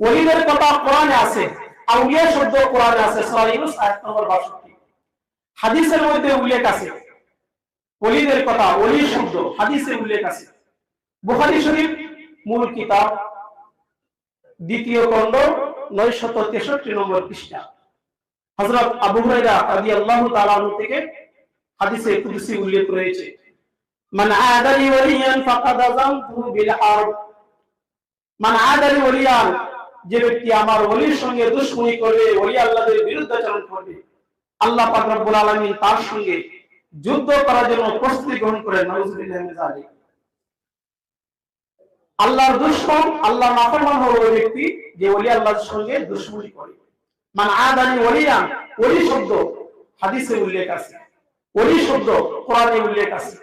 ওলিদের কথা কোরআনে আছে, আউলিয়া শব্দ কোরআনে আছে, সূরা ইউনূস আয়াত নম্বর 62 হাদিসের মধ্যে উল্লেখ আছে, ওলিদের কথা ওলি শব্দ হাদিসে উল্লেখ আছে। বুখারী শরীফ, মূল কিতাব, দ্বিতীয় খণ্ড 963 নম্বর পৃষ্ঠা। হযরত আবু হুরায়রা রাদিয়াল্লাহু তাআলা আনহু থেকে হাদিসে কুদসি উল্লেখ রয়েছে, মান আদালি ওয়ালিয়ান ফাকাদ আযামতু বিল হারব মান আদালি ওয়ালিয়ান যে ব্যক্তি আমার অলির সঙ্গে দুশমনি করবে, ওলি আল্লাহদের বিরুদ্ধাচরণ করবে, আল্লাহ পাক আলামিন তার সঙ্গে যুদ্ধ করার জন্য প্রস্তুতি গ্রহণ করে আল্লাহর দুশমন, আল্লাহ নাফরমান হলো ওই ব্যক্তি যে ওলি আল্লাহর সঙ্গে দুশমনি করে। মান আদানি ওলিয়ান ওলি শব্দ হাদিসে উল্লেখ আছে। ওলি শব্দ কোরআনে উল্লেখ আছে।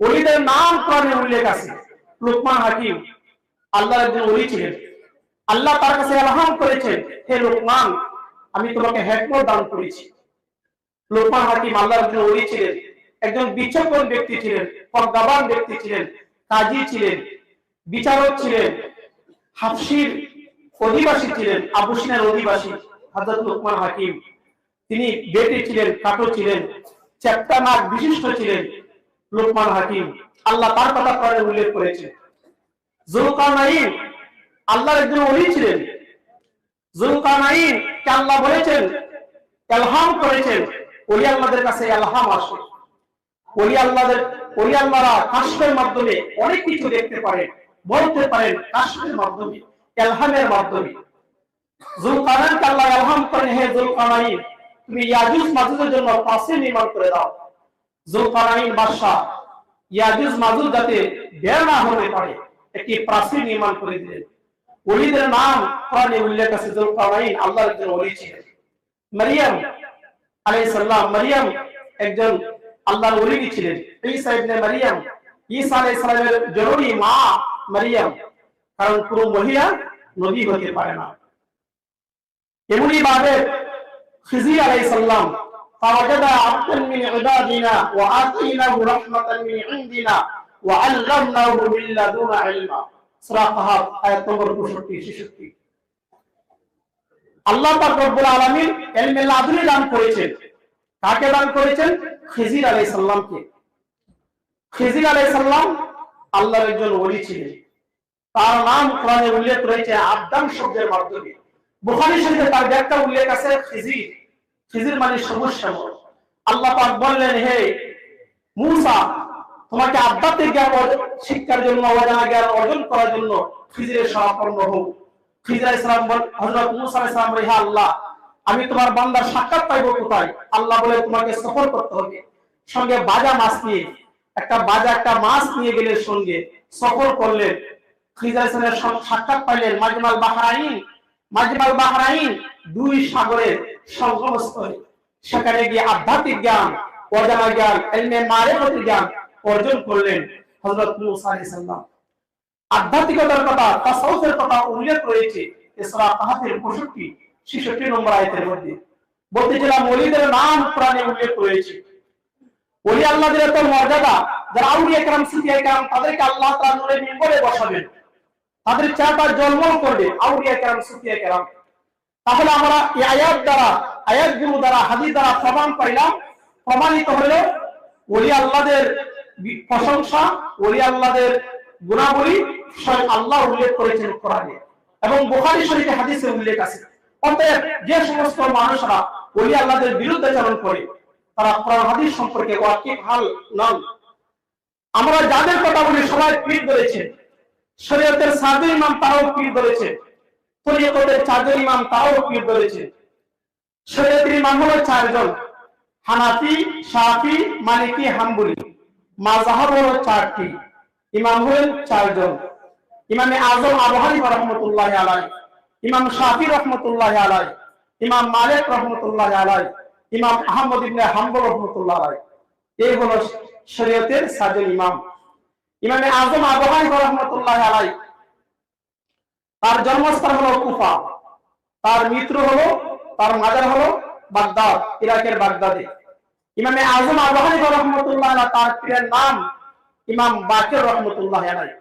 ওলিদের নাম কোরআনে উল্লেখ আছে। লুকমান হাকিম, আল্লাহর একজন ওলি ছিলেন। আল্লাহ তার কাছে আলহাম করেছেন হে লোকমান, আমি তোমাকে হেকমত দান করেছি। লোকমান হাকিম আল্লাহর একজন ওলি ছিলেন, একজন বিচক্ষণ ব্যক্তি ছিলেন প্রজ্ঞাবান ব্যক্তি ছিলেন, কাজী ছিলেন, বিচারক ছিলেন, হাফসির অধিবাসী ছিলেন আবুসিনের অধিবাসী, হযরত লোকমান হাকিম। তিনি বেটে ছিলেন, কাটো ছিলেন চ্যাপ্টা নাক বিশিষ্ট ছিলেন লোকমান হাকিম। আল্লাহ তার কথা করে উল্লেখ করেছেন। জুলকারনাইন আল্লাহর একজন ওলি ছিলেন। আল্লাহ বলেছেন? এলহাম করেছেন। ওলি আল্লাহদের কাছে এলহাম আসে। ওলি আল্লাহদের, ওলি আল্লাহরা মাধ্যমে অনেক কিছু দেখতে পারেন, বলতে পারেন মাধ্যমে, এলহামের মাধ্যমে। আল্লাহ এলহাম করেন, হে জুলকারনাইন তুমি ইয়াজুজ মাজুজের জন্য পাশে নির্মাণ করে দাও। জুলকারনাইন বাদশাহ ইয়াজুজ মাজুজ যাতে বের না হতে পারে, একটি প্রাচীর নির্মাণ করে দিলেন। ওলিদের নাম কোরআনে উল্লেখ আছে জুলকারনাইন আল্লাহর একজন ওলি ছিলেন মারিয়াম আলাইহিস সালাম মারিয়াম একজন আল্লাহর ওলি ছিলেন ঈসা ইবনে মারিয়াম ঈসা আলাইহিস সালামের জরুরি মা মারিয়াম কারণ পুরো মহিলা নবী হতে পারে না এমনি ভাবে খিজির আলাইহিস সালাম فوجد عبدا من عبادنا وآتيناه رحمة من عندنا وعلمناه من لدنا علما সূরা কাহাফ আয়াত নম্বর 65 66 আল্লাহ পাক রব্বুল দান করেছেন। কাকে দান করেছেন? খিজির আলাইহিস সালামকে। খিজির আলাইহিস সালাম আল্লাহর একজন ওলি ছিলেন। তার নাম কোরআনে উল্লেখ রয়েছে আদম শব্দের মাধ্যমে। বুখারী শরীফে তার ব্যাখ্যা উল্লেখ আছে, খিজির। খিজির মানে সবুজ শ্যামল আল্লাহ পাক বললেন, হে মূসা তোমাকে আধ্যাত্মিক জ্ঞান শিক্ষার জন্য, অজানা জ্ঞান অর্জন করার জন্য খিজিরের সমাপন্ন হোক খিজির ইসলাম হযরত মূসা আলাইহিস সালাম হে আল্লাহ, আমি তোমার বান্দার সাক্ষাৎ পাইবো কোথায়? আল্লাহ বলে, তোমাকে সফর করতে হবে। সঙ্গে বাজা মাছ নিয়ে, একটা বাজা, একটা মাছ নিয়ে গেলে সঙ্গে সফর করলেন খিজির ইসলামের সাক্ষাৎ পাইলেন মাজমাল বাহরাইন মাজমাল বাহরাইন দুই সাগরের সঙ্গমস্থলে সেখানে গিয়ে আধ্যাত্মিক জ্ঞান, অজানা জ্ঞান, এলমে মারেফতের জ্ঞান অর্জন করলেন হজরত মুসা আলাইহিস সালাম। আধ্যাত্মিকতার কথা, তাসাউফের কথা উল্লেখ রয়েছে। এছাড়া তাহাতের পঁয়ষট্টি, ছেষট্টি নম্বর আয়তের মধ্যে। বলতেছিলাম অলিদের নাম প্রাণে উল্লেখ রয়েছে। ওলি আল্লাহদের এত মর্যাদা, যারা আউলি একরাম সিটি একরাম তাদেরকে আল্লাহ তার নূরে মিম্বরে বসাবেন। তাদের চেহারা জন্ম করবে আউলি একরাম সিটি একরাম তাহলে আমরা এই আয়াত দ্বারা আয়াত গুরু দ্বারা, হাদিস দ্বারা প্রমাণ পাইলাম। প্রমাণিত হলে, ওলি আল্লাহদের প্রশংসা ওলি আল্লাহদের গুণাবলী স্বয়ং আল্লাহ উল্লেখ করেছেন কোরআনে। এবং বুখারী শরীফে উল্লেখ আছে। অতএব যে সমস্ত মানুষরা ওলি আল্লাহদের করে, তারা কোরআন হাদিস সম্পর্কে হাল নন। আমরা যাদের কথা বলি, সবাই পীর ধরেছে শরীয়তের সাদু ইমাম তারাও পীর ধরেছে তরিকতের চারজন ইমাম তারাও পীর ধরেছে শরীয়তের ইমাম হলো চারজন, হানাফি, শাফি, মালিকি, হাম্বলি। মাযহাব হলো চারটি। ইমাম হলেন চারজন। ইমামে আজম আবু হানিফা রাহমাতুল্লাহি আলাইহি। ইমাম শাফি রাহমাতুল্লাহি আলাইহি। ইমাম মালিক রাহমাতুল্লাহি আলাইহি। ইমাম আহমদ ইবনে হাম্বল রাহমাতুল্লাহি আলাইহি। এই হলো শরীয়তের সাজন ইমাম। ইমামে আজম আবু হানিফা রাহমাতুল্লাহি আলাইহি। তার জন্মস্থান হলো কুফা। তার মিত্র হলো, তার মাজার হলো বাগদাদ, ইরাকের বাগদাদে। ইমামে আজম হানিফা রাহমাতুল্লাহ তার পীরের নাম ইমাম বাকির রহমতুল্লাহ আলাইহি।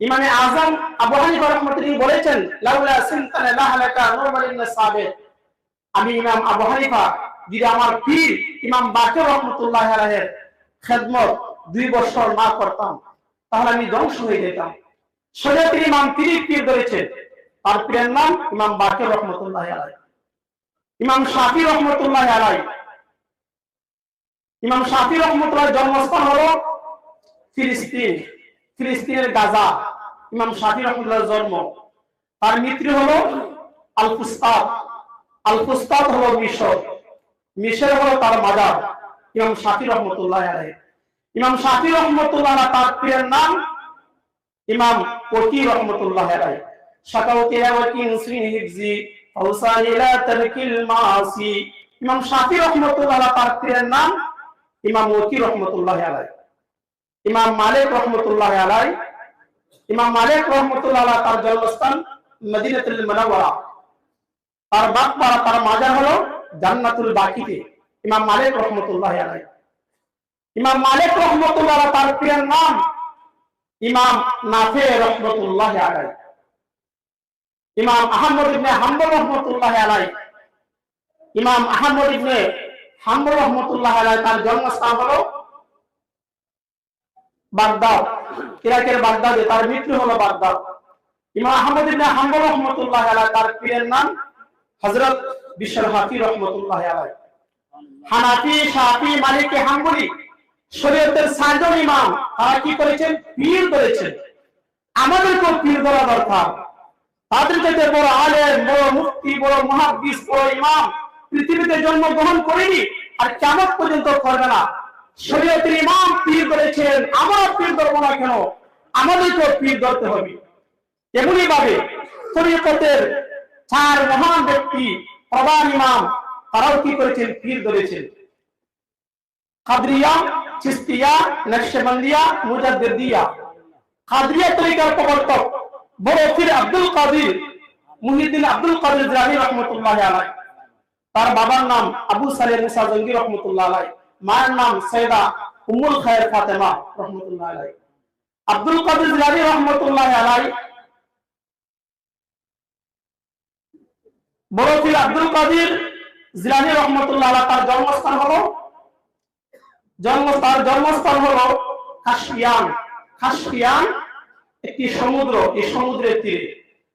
ইমামে আজম আবু হানিফা রাহমাতুল্লাহি বলেছেন, লাউলা সিনতানা লাহালাকা নুরমান ইবনে আমি ইমাম আবু হানিফা যদি আমার পীর, ইমাম বাকের রহমতুল্লাহ আলাইহির খেদমত দুই বছর না করতাম, তাহলে আমি ধ্বংস হয়ে যেতাম। শরীয়তের ইমাম, তিনি পীর ধরেছেন। তার পীরের নাম ইমাম বাকের রহমতুল্লাহ আলাই ইমাম শাফি রহমতুল্লাহ আলাই ইমাম শাফি রহমতুল্লাহ জন্মস্থান হলো ফিলিস্তিন, ফিলিস্তিনের গাজা। ইমাম শাফি রহমতুল্লাহ জন্ম। তার মৃত্যু হলো আল ফুস্তাদ আল ফুস্তাদ হলো মিশর। মিশর হলো তার মাজার ইমাম শাফি রহমতুল্লাহ আলাই ইমাম শাফি রহমতুল্লাহ তার পীরের নাম ইমাম কোটি রহমতুল্লাহ আলাই শাকাউ তিলাওয়াতিন সিন হিফজি, ফাউসান ইলা তারকিল মাসি ইমাম শাফি রহমতুল্লাহ তার পীরের নাম ইমাম ওকি রহমতুল্লাহ আলাই, ইমাম মালিক রহমতুল্লাহ আলাই, ইমাম মালিক রহমতুল্লাহ তার জন্মস্থান মদিনাতুল মুনাওয়ারা। তার তার মাজার হলো জান্নাতুল বাকিতে, ইমাম মালিক রহমতুল্লাহ আলাই। ইমাম মালিক রহমতুল্লাহ তার পীরের নাম ইমাম নাফে রহমতুল্লাহ আলাই। ইমাম আহমদ ইবনে হাম্বল রহমতুল্লাহ আলাই। ইমাম আহমদ ইবনে হাম্বল রহমতুল্লাহ তার জন্মস্থান হলো বাগদাদ। ইরাকের বাগদাদে তার মৃত্যু হলো বাগদাদ। আহমদ ইবনে রহমতুল্লাহ তার পীরের নাম হযরত বিশ্বর হাফি রহমতুল্লাহ হানাফি, শাফি, মালিকি শরীয়তের ইমাম, তারা কি করেছেন? পীর করেছেন। আমাদেরকেও পীর ধরা দরকার। তাদের বড় আলেম, বড় মুফতি, বড় মুহাদ্দিস, বড় ইমাম পৃথিবীতে জন্মগ্রহণ করেনি আর চামক পর্যন্ত করবে না। শরীয়তের ইমাম পীর করেছেন আমরা পীর ধরবো না কেন? আমাদেরকেও পীর ধরতে হবে। এমনই ভাবে শরীয়তের চার মহান ব্যক্তি, প্রধান ইমাম, তারাও কি করেছেন? পীর ধরেছেন। কাদরিয়া চিস্তিয়া, নকশবন্দিয়া, মুজাদ্দিদিয়া। কাদরিয়া তরিকার প্রবর্তক বড় পীর আব্দুল কাদির, মুহিদ্দিন আব্দুল কাদির জিলানী রহমতুল্লাহ আলাই তার বাবার নাম আবু সালে মুসা জঙ্গি রহমতুল্লাহ আলাই মায়ের নাম সৈয়দা উম্মুল খায়ের ফাতেমা রহমতুল্লাহ আলাই আব্দুল কাদির জিলানী রহমতুল্লাহ আলাই বড় আব্দুল কাদির জিলানী রহমতুল্লাহ তার জন্মস্থান হলো জন্ম তার জন্মস্থান হলো কাশপিয়ান কাশপিয়ান একটি সমুদ্র, এই সমুদ্রের তীরে।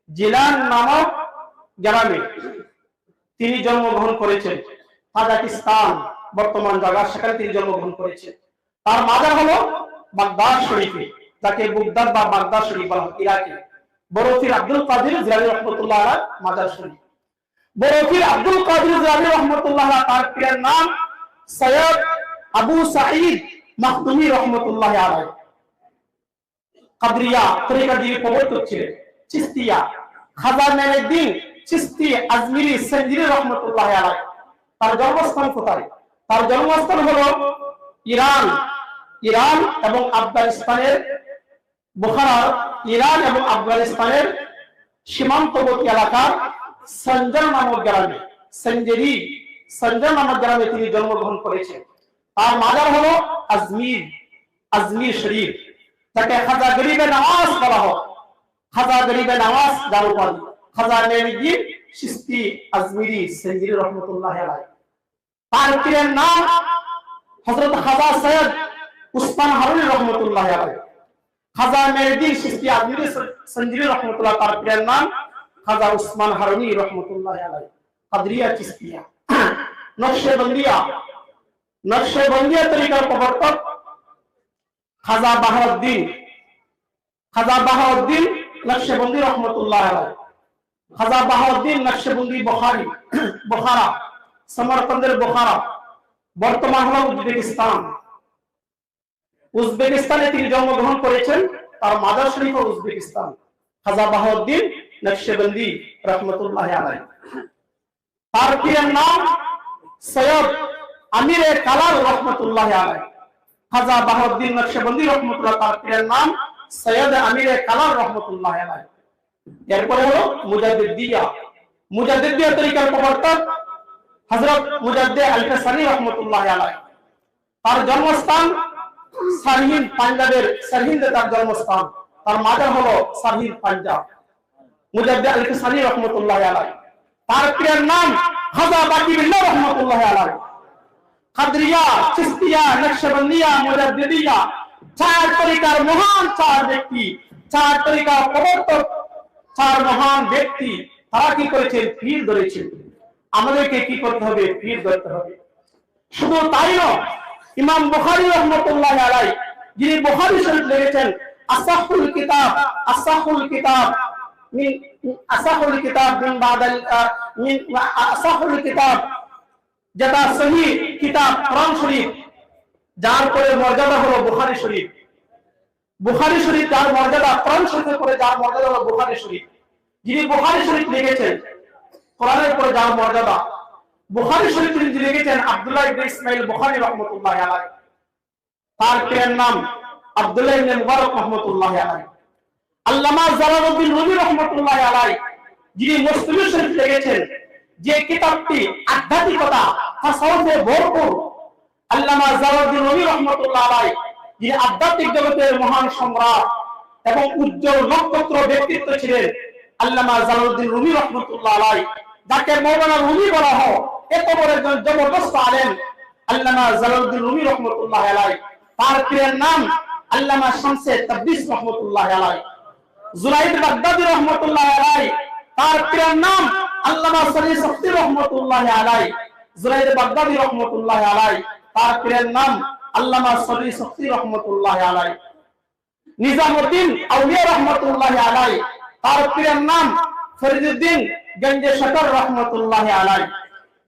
জিলান নামক গ্রামে তিনি জন্মগ্রহণ করেছেন। কাজাকিস্তান বর্তমান জায়গা, সেখানে তিনি জন্মগ্রহণ করেছেন। তার মাজার হলো বাগদাদ শরীফে, যাকে বুগদাদ বা বাগদাদ শরীফ বলা হয়, ইরাকে। বরফির আব্দুল কাদির জিলানি রহমতুল্লাহ মাজার শরীফ। বরফির আব্দুল কাদির রহমতুল্লাহ তার নাম সৈয়দ আবু সাঈদ মাহদুমি রহমতুল্লাহ আলাই কাদরিয়া, তরিকা দিয়ে প্রবর্তক ছিলেন। চিস্তিয়া, খাজা চিস্তি আজমিরি সঞ্জিরি রহমতুল্লাহ আলাই তার জন্মস্থান কোথায়? তার জন্মস্থান হলো ইরান। ইরান এবং আফগানিস্তানের বুখারার ইরান এবং আফগানিস্তানের সীমান্তবর্তী এলাকার সঞ্জর নামক গ্রামে। সঞ্জেরি, সঞ্জর নামক গ্রামে তিনি জন্মগ্রহণ করেছেন। তার মাজার হলো আজমির আজমির শরীফ। যাকে খাজা গরিবে নামাজ বলা হয়। খাজা গরিবে নামাজ যার উপাধি। খাজা নেমিদ্দিন সিস্তি আজমিরি সেঞ্জিরি রহমতুল্লাহ আলাই তার পীরের নাম হযরত খাজা সৈয়দ উসমান হারুনি রহমতুল্লাহ আলাই খাজা মেহদিন সিস্তি আজমিরি সেঞ্জিরি রহমতুল্লাহ, তার পীরের নাম খাজা উসমান হারুনি রহমতুল্লাহ আলাই কাদরিয়া চিস্তিয়া নকশবন্দিয়া নকশবন্দিয়া তরিকার প্রবর্তক খাজা বাহাউদ্দিন খাজা বাহাউদ্দিন নকশবন্দি রহমতুল্লাহ আলাই খাজা বাহাউদ্দিন নকশবন্দি বুখারী, বুখারা, সমরকন্দের বুখারা, বর্তমান হলো উজবেকিস্তান। উজবেকিস্তানে তিনি জন্মগ্রহণ করেছেন, তার মাদার শরীফ উজবেকিস্তান। খাজা বাহাউদ্দিন নকশবন্দি রহমতুল্লাহ আলাই তার পীরের নাম সৈয়দ আমিরে কালাল রহমতুল্লাহ আলাই খাজা বাহাউদ্দিন নকশবন্দি রহমতুল্লাহ, তার পীরের নাম সৈয়দ আমিরে কালাল রহমতুল্লাহ আলাই এরপরে হলো মুজাদ্দিদিয়া মুজাদ্দিদিয়া তরিকার প্রবর্তক হযরত মুজাদ্দে আল-কাসানি রহমতুল্লাহ আলাই তার জন্মস্থান সারহিন্দ পাঞ্জাবের সারহিন্দে তার জন্মস্থান, তার মাজার হলো সাহির পাঞ্জাব। মুজাদ্দিদ আল কিসানি রহমতুল্লাহ আলাই তার প্রিয়ের নাম খাজা বাকি বিল্লাহ রহমতুল্লাহ আলাই কাদরিয়া চিস্তিয়া, নকশবন্দিয়া, মুজাদ্দিদিয়া, চার তরিকার মহান চার ব্যক্তি, চার তরিকার প্রবর্তক চার মহান ব্যক্তি, তারা কি করেছেন পীর ধরেছেন আমাদেরকে কি করতে হবে? পীর ধরতে হবে। শুধু তাই নয়, ইমাম বুখারী রহমতুল্লাহ আলাই যিনি বুখারী শরীফ লিখেছেন আসাহুল কিতাব আসাহুল কিতাব, মিন আসাহুল কিতাব মিন বাদাল মিন আসাহুল কিতাব, যেটা সহি কিতাব, কোরআন শরীফ, যার পরে মর্যাদা হলো বুখারী শরীফ। বুখারী শরীফ যার মর্যাদা, কোরআন শরীফের পরে যার মর্যাদা হলো বুখারী শরীফ। যিনি বুখারী শরীফ লিখেছেন, কোরআনের পরে যার মর্যাদা। বুখারী শরীফ যিনি লিখেছেন আব্দুল্লাহ ইবনে ইসমাইল বুখারী রাহমাতুল্লাহি আলাইহি। তার প্রিয় নাম আব্দুল্লাহ ইবনে মুবারক রাহমাতুল্লাহি আলাইহি। আল্লামা জালালউদ্দিন রুমি রাহমাতুল্লাহি আলাইহি, যিনি মুসলিম শরীফ লিখেছেন, যে কিতাবটি আধ্যাত্মিকতা তাসাউফে ভরপুর। আল্লামা জালালউদ্দিন রুমি রাহমাতুল্লাহি আলাইহি যিনি আধ্যাত্মিক জগতের মহান সম্রাট এবং উজ্জ্বল নক্ষত্র ব্যক্তিত্ব ছিলেন আল্লামা জালালউদ্দিন রুমি রহমতুল্লাহ আলাই যাকে মৌলানা রুমি বলা হয়। এত বড় একজন জবরদস্ত আলেম, আল্লামা জালালউদ্দিন রুমি রহমতুল্লাহ আলাই তার প্রিয়ের নাম আল্লামা শামসে তাবরিজ রহমতুল্লাহ আলাই জুনাইদ বাগদাদি রহমতুল্লাহ আলাই তার প্রিয়ের নাম আল্লামা সরি সফতি রহমতুল্লাহ আলাই জুনাইদ বাগদাদি রহমতুল্লাহ আলাই তার প্রিয়ের নাম আল্লামা সরি সফতি রহমতুল্লাহ আলাই, নিজামুদ্দিন আউলিয়া রহমতুল্লাহ আলাই, তার প্রিয়ের নাম ফরিদুদ্দিন গঞ্জে শকর রহমতুল্লাহ আলাই,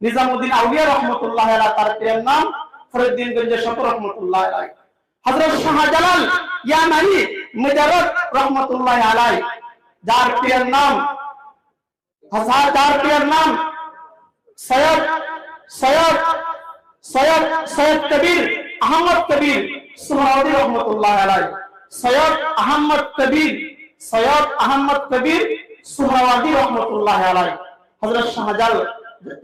নিজামুদ্দিন আউলিয়া রহমতুল্লাহ আলাই, তার প্রিয়ের নাম ফরিদুদ্দিন গঞ্জে শকর রহমতুল্লাহ আলাই। হযরত শাহজালাল ইয়ামানি মুজাররদ রহমতুল্লাহ আলাই, যার প্রিয়ের নাম হাসান, যার প্রিয়ের নাম সৈয়দ সৈয়দ সৈয়দ সৈয়দ কবির আহমদ কবির সুহরাওয়ার্দী রহমতুল্লাহ আলাই সৈয়দ আহমদ কবির, সৈয়দ আহমদ কবির সুহরাওয়ার্দী রহমতুল্লাহ আলাই হযরত শাহজাল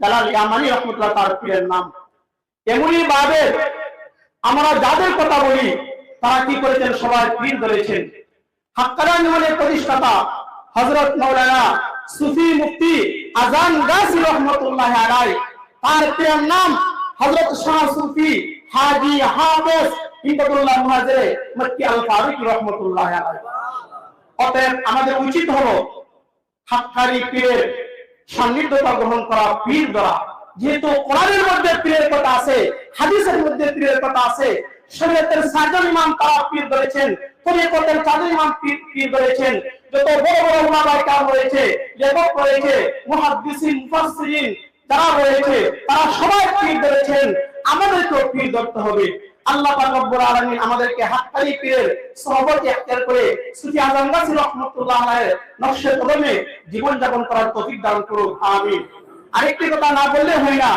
জালাল ইয়ামানি রহমতুল্লাহ তার পীরের নাম। এমনই ভাবে আমরা যাদের কথা বলি, তারা কি করেছেন? সবাই পীর ধরেছেন। হাক্কানা নিমনের প্রতিষ্ঠাতা হযরত মাওলানা সুফি মুফতি আজান গাছি রহমতুল্লাহ আলাই তার পীরের নাম হযরত শাহ সুফি হাজি মক্কি আল ফারুক রহমতুল্লাহ অতএব আমাদের উচিত হলো পীরের সান্নিধ্যতা গ্রহণ করা পীর দ্বারা। যেহেতু কোরআনের মধ্যে পীরের কথা আছে, হাদিসের মধ্যে পীরের কথা আছে, শরীয়তের সাজন ইমাম তারা পীর ধরেছেন, তরিকতের চাঁদের ইমাম পীর ধরেছেন, যত বড় বড় রয়েছে, লেখক রয়েছে, মুহাদ্দিসিন, মুফাসসিরিন যারা রয়েছে, তারা সবাই পীর ধরেছেন। আমাদেরকেও পীর ধরতে হবে। আল্লাহ পাক রব্বুল আমাদেরকে হাক্কানি পীরের সহবত ইখতিয়ার করে সুফি আজম গাছি রাহমাতুল্লাহ আলাইহির নকশে কদমে জীবন যাপন করার তৌফিক দান করুন আমিন। আরেকটি কথা না বললে হয় না,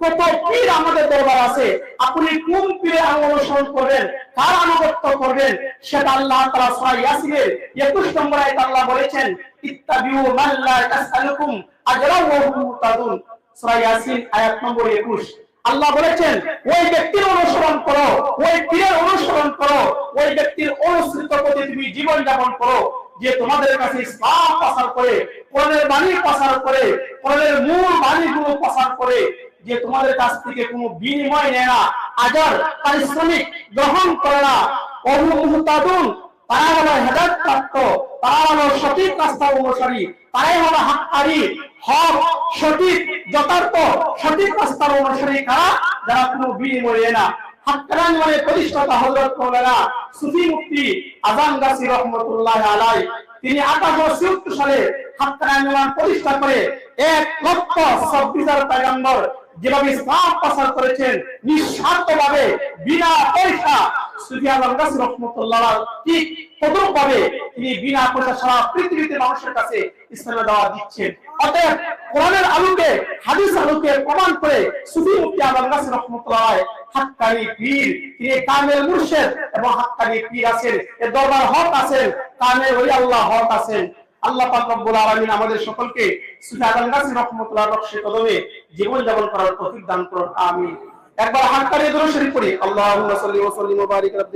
কত পীর আমাদের দরবার আছে, আপনি কোন পীরে অনুসরণ করবেন, কার আনুগত্য করবেন, সেটা আল্লাহ তাআলা সূরা ইয়াসিনের 21 নম্বর আয়াতে আল্লাহ বলেছেন, ইত্তাবিউ মান লা তাসআলুকুম মুতাদুন। সূরা ইয়াসিন আয়াত নম্বর 21 আল্লাহ বলেছেন, ওই ব্যক্তির অনুসরণ করো, ওই পীরের অনুসরণ করো, ওই ব্যক্তির অনুসৃত পথে তুমি জীবন যাপন করো, যে তোমাদের কাছে ইসলাম প্রচার করে কোরআনের বাণী প্রচার করে কোরআনের মূল বাণীগুলো প্রচার করে, যে তোমাদের কাছ থেকে কোনো বিনিময় নেয় না আজার পারিশ্রমিক গ্রহণ করে না অহু তারা হলো হেদায়ত প্রাপ্ত তারা হলো সঠিক রাস্তা অনুসারী, তারাই হলো হাক্কারি হক, সঠিক, যথার্থ, সঠিক রাস্তার অনুসারী কারা? যারা কোনো বিনিময় না। আজান তিনি 1876 সালে হাক্কারান প্রতিষ্ঠা করে করেছেন নিঃস্বার্থভাবে, বিনা পয়সা, সুফি আজম গাছি রহমাতুল্লাহ ঠিক তদরূপ ভাবে তিনি বিনা পয়সা সারা পৃথিবীতে মানুষের কাছে ইসলামের দাওয়াত দিচ্ছেন। অতএব কোরআনের আলোকে হাদিস আলোকে প্রমাণ করে সুফি মুফতি আজম গাছি রহমাতুল্লাহ হাক্কানি পীর, তিনি কামেল মুর্শিদ এবং হাক্কানি পীর আছেন, এর দরবার হক আছেন আল্লাহ হক আছেন। আল্লাহ পাক রব্বুল আলামিন আমাদের সকলকে সুফি আজম গাছি রহমাতুল্লাহ নকশে কদমে জীবন যাপন করার তৌফিক দান করুন, আমিন। একবার হাক্কানি দরুদ শরীফ পড়ি, আল্লাহুম্মা সাল্লি ওয়া সাল্লিম ওয়া বারিক আলা